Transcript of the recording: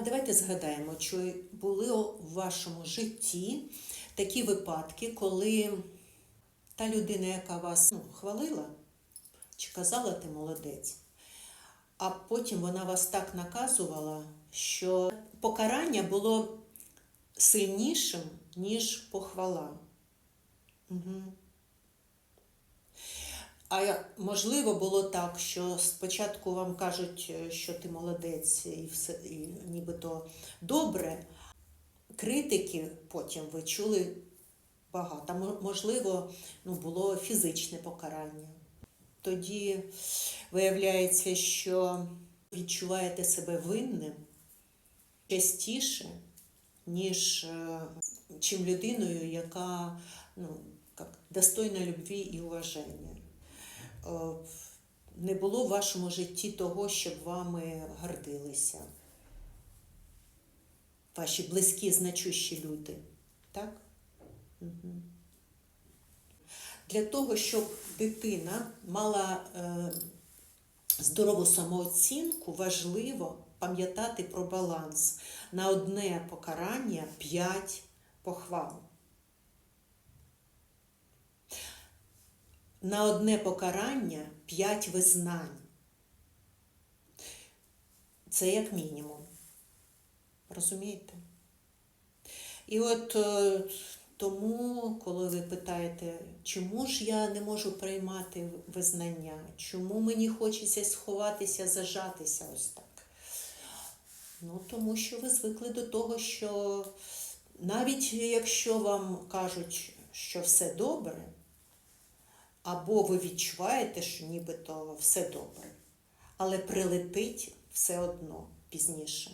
А давайте згадаємо, чи були у вашому житті такі випадки, коли та людина, яка вас ну, хвалила, чи казала ти молодець, а потім вона вас так наказувала, що покарання було сильнішим, ніж похвала. Угу. А можливо було так, що спочатку вам кажуть, е, що ти молодець і все і нібито добре. Критики потім ви чули багато. Можливо, ну, було фізичне покарання. Тоді виявляється, що відчуваєте себе винним частіше, ніж е, чим людиною, яка ну, як, достойна любві і уваження. Е, Не було в вашому житті того, щоб вами гордилися. Ваші близькі, значущі люди. Так? Угу. Для того, щоб дитина мала е, здорову самооцінку, важливо пам'ятати про баланс. На одне покарання 5 похвал. На одне покарання 5 визнань. Це як мінімум. Розумієте? І от е, тому, коли ви питаєте, чому ж я не можу приймати визнання, чому мені хочеться сховатися, зажатися ось так? Ну, тому що ви звикли до того, що навіть якщо вам кажуть, що все добре, або ви відчуваєте, що нібито все добре, але прилетить все одно пізніше.